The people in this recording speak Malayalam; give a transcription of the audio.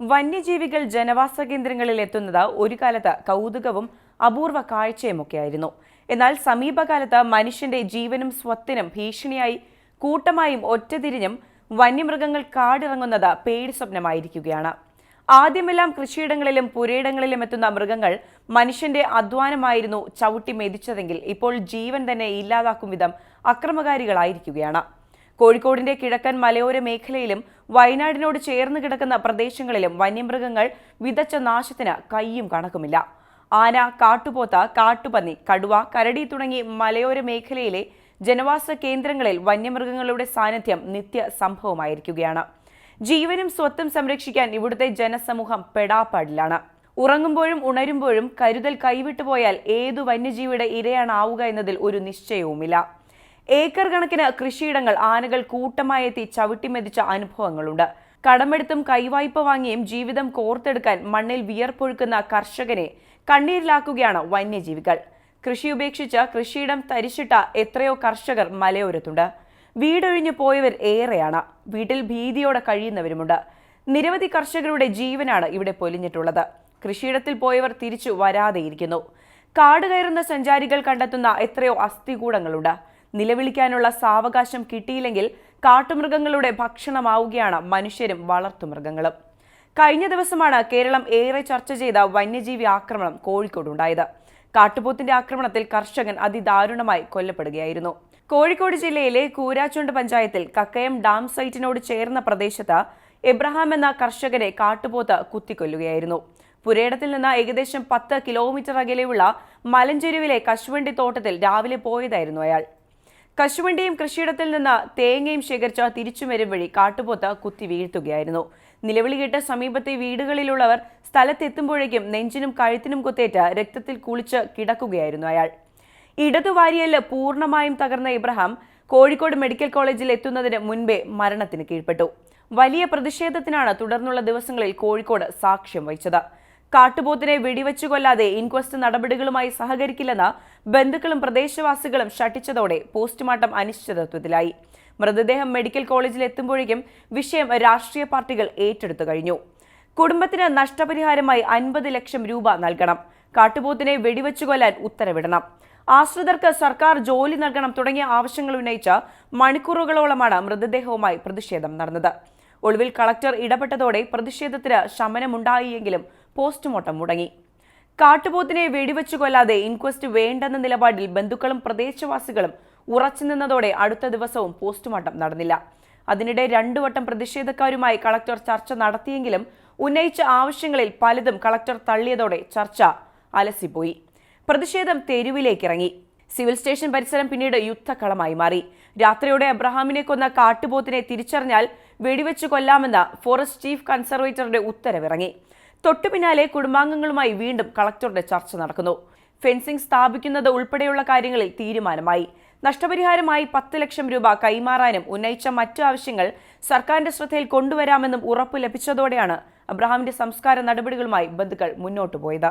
വന്യജീവികൾ ജനവാസ കേന്ദ്രങ്ങളിൽ എത്തുന്നത് ഒരു കാലത്ത് കൗതുകവും അപൂർവ കാഴ്ചയുമൊക്കെയായിരുന്നു. എന്നാൽ സമീപകാലത്ത് മനുഷ്യന്റെ ജീവനും സ്വത്തിനും ഭീഷണിയായി കൂട്ടമായും ഒറ്റതിരിഞ്ഞും വന്യമൃഗങ്ങൾ കാടിറങ്ങുന്നത് പേടി സ്വപ്നമായിരിക്കുകയാണ്. ആദ്യമെല്ലാം കൃഷിയിടങ്ങളിലും പുരയിടങ്ങളിലും എത്തുന്ന മൃഗങ്ങൾ മനുഷ്യന്റെ അധ്വാനമായിരുന്നു ചവിട്ടി മെതിച്ചതെങ്കിൽ ഇപ്പോൾ ജീവൻ തന്നെ ഇല്ലാതാക്കും വിധം അക്രമകാരികളായിരിക്കുകയാണ്. കോഴിക്കോടിന്റെ കിഴക്കൻ മലയോര മേഖലയിലും വയനാടിനോട് ചേർന്ന് കിടക്കുന്ന പ്രദേശങ്ങളിലും വന്യമൃഗങ്ങൾ വിതച്ച നാശത്തിന് കയ്യും കണക്കുമില്ല. ആന കാട്ടുപോത്ത കാട്ടുപന്നി കടുവ കരടി തുടങ്ങി മലയോര മേഖലയിലെ ജനവാസ കേന്ദ്രങ്ങളിൽ വന്യമൃഗങ്ങളുടെ സാന്നിധ്യം നിത്യ സംഭവമായിരിക്കുകയാണ്. ജീവനും സ്വത്തും സംരക്ഷിക്കാൻ ഇവിടുത്തെ ജനസമൂഹം പെടാപ്പാടിലാണ്. ഉറങ്ങുമ്പോഴും ഉണരുമ്പോഴും കരുതൽ കൈവിട്ടുപോയാൽ ഏതു വന്യജീവിയുടെ ഇരയാണാവുക എന്നതിൽ ഒരു നിശ്ചയവുമില്ല. ഏക്കർ കണക്കിന് കൃഷിയിടങ്ങൾ ആനകൾ കൂട്ടമായെത്തി ചവിട്ടിമെതിച്ച അനുഭവങ്ങളുണ്ട്. കടമെടുത്തും കൈവായ്പ വാങ്ങിയും ജീവിതം കോർത്തെടുക്കാൻ മണ്ണിൽ വിയർപ്പൊഴുക്കുന്ന കർഷകനെ കണ്ണീരിലാക്കുകയാണ് വന്യജീവികൾ. കൃഷി ഉപേക്ഷിച്ച് കൃഷിയിടം തരിച്ചിട്ട എത്രയോ കർഷകർ മലയോരത്തുണ്ട്. വീടൊഴിഞ്ഞു പോയവർ ഏറെയാണ്. വീട്ടിൽ ഭീതിയോടെ കഴിയുന്നവരുമുണ്ട്. നിരവധി കർഷകരുടെ ജീവനാണ് ഇവിടെ പൊലിഞ്ഞിട്ടുള്ളത്. കൃഷിയിടത്തിൽ പോയവർ തിരിച്ചു വരാതെയിരിക്കുന്നു. കാട് കയറുന്ന സഞ്ചാരികൾ കണ്ടെത്തുന്ന എത്രയോ അസ്ഥികൂടങ്ങളുണ്ട്. നിലവിളിക്കാനുള്ള സാവകാശം കിട്ടിയില്ലെങ്കിൽ കാട്ടുമൃഗങ്ങളുടെ ഭക്ഷണമാവുകയാണ് മനുഷ്യരും വളർത്തുമൃഗങ്ങളും. കഴിഞ്ഞ ദിവസമാണ് കേരളം ഏറെ ചർച്ച ചെയ്ത വന്യജീവി ആക്രമണം കോഴിക്കോട് കോഴിക്കോടുണ്ടായത് കാട്ടുപോത്തിന്റെ ആക്രമണത്തിൽ കർഷകൻ അതിദാരുണമായി കൊല്ലപ്പെടുകയായിരുന്നു. കോഴിക്കോട് ജില്ലയിലെ കൂരാച്ചുണ്ട് പഞ്ചായത്തിൽ കക്കയം ഡാം സൈറ്റിനോട് ചേർന്ന പ്രദേശത്ത് എബ്രഹാം എന്ന കർഷകനെ കാട്ടുപോത്ത് കുത്തിക്കൊല്ലുകയായിരുന്നു. പുരയിടത്തിൽ നിന്ന് ഏകദേശം പത്ത് കിലോമീറ്റർ അകലെയുള്ള മലഞ്ചെരുവിലെ കശുവണ്ടി തോട്ടത്തിൽ രാവിലെ പോയതായിരുന്നു അയാൾ. കശുവണ്ടിയും കൃഷിയിടത്തിൽ നിന്ന് തേങ്ങയും ശേഖരിച്ച തിരിച്ചു വരും വഴി കാട്ടുപോത്ത് കുത്തി വീഴ്ത്തുകയായിരുന്നു. നിലവിളി കേട്ട് സമീപത്തെ വീടുകളിലുള്ളവർ സ്ഥലത്തെത്തുമ്പോഴേക്കും നെഞ്ചിനും കഴുത്തിനും കുത്തേറ്റ് രക്തത്തിൽ കുളിച്ച് കിടക്കുകയായിരുന്നു അയാൾ. ഇടതുവാരിയൽ പൂർണമായും തകർന്ന ഇബ്രഹാം കോഴിക്കോട് മെഡിക്കൽ കോളേജിൽ എത്തുന്നതിന് മുൻപേ മരണത്തിന് കീഴ്പ്പെട്ടു. വലിയ പ്രതിഷേധത്തിനാണ് തുടർന്നുള്ള ദിവസങ്ങളിൽ കോഴിക്കോട് സാക്ഷ്യം വഹിച്ചത്. കാട്ടുപോത്തിനെ വെടിവെച്ചു കൊല്ലാതെ ഇൻക്വസ്റ്റ് നടപടികളുമായി സഹകരിക്കില്ലെന്ന് ബന്ധുക്കളും പ്രദേശവാസികളും ഷട്ടിച്ചതോടെ പോസ്റ്റ്മോർട്ടം അനിശ്ചിതത്വത്തിലായി. മൃതദേഹം മെഡിക്കൽ കോളേജിൽ എത്തുമ്പോഴേക്കും വിഷയം രാഷ്ട്രീയ പാർട്ടികൾ ഏറ്റെടുത്തു കഴിഞ്ഞു. കുടുംബത്തിന് നഷ്ടപരിഹാരമായി അൻപത് ലക്ഷം രൂപ നൽകണം. കാട്ടുപോത്തിനെ വെടിവെച്ചു കൊല്ലാൻ ഉത്തരവിടണം. ആശ്രിതർക്ക് സർക്കാർ ജോലി നൽകണം തുടങ്ങിയ ആവശ്യങ്ങൾ ഉന്നയിച്ച മണിക്കൂറുകളോളമാണ് മൃതദേഹവുമായി പ്രതിഷേധം നടന്നത്. ഒടുവിൽ കളക്ടർ ഇടപെട്ടതോടെ പ്രതിഷേധത്തിന് ശമനമുണ്ടായിയെങ്കിലും പോസ്റ്റ്മോർട്ടം മുടങ്ങി. കാട്ടുപോത്തിനെ വെടിവെച്ചു കൊല്ലാതെ ഇൻക്വസ്റ്റ് വേണ്ടെന്ന നിലപാടിൽ ബന്ധുക്കളും പ്രദേശവാസികളും ഉറച്ചുനിന്നതോടെ അടുത്ത ദിവസവും പോസ്റ്റ്മോർട്ടം നടന്നില്ല. അതിനിടെ രണ്ടു വട്ടം പ്രതിഷേധക്കാരുമായി കളക്ടർ ചർച്ച നടത്തിയെങ്കിലും ഉന്നയിച്ച ആവശ്യങ്ങളിൽ പലതും കളക്ടർ തള്ളിയതോടെ ചർച്ച അലസിപ്പോയി. പ്രതിഷേധം തെരുവിലേക്കിറങ്ങി. സിവിൽ സ്റ്റേഷൻ പരിസരം പിന്നീട് യുദ്ധക്കളമായി മാറി. രാത്രിയോടെ അബ്രഹാമിനെ കൊന്ന കാട്ടുപോത്തിനെ തിരിച്ചറിഞ്ഞാൽ വെടിവെച്ചു കൊല്ലാമെന്ന ഫോറസ്റ്റ് ചീഫ് കൺസർവേറ്ററുടെ ഉത്തരവിറങ്ങി. തൊട്ടു പിന്നാലെ കുടുംബാംഗങ്ങളുമായി വീണ്ടും കളക്ടറുടെ ചർച്ച നടക്കുന്നു. ഫെൻസിംഗ് സ്ഥാപിക്കുന്നത് ഉൾപ്പെടെയുള്ള കാര്യങ്ങളിൽ തീരുമാനമായി. നഷ്ടപരിഹാരമായി പത്ത് ലക്ഷം രൂപ കൈമാറാനും ഉന്നയിച്ച മറ്റു ആവശ്യങ്ങൾ സർക്കാരിന്റെ ശ്രദ്ധയിൽ കൊണ്ടുവരാമെന്നും ഉറപ്പ് ലഭിച്ചതോടെയാണ് അബ്രഹാമിന്റെ സംസ്കാര നടപടികളുമായി ബന്ധുക്കൾ മുന്നോട്ടു പോയത്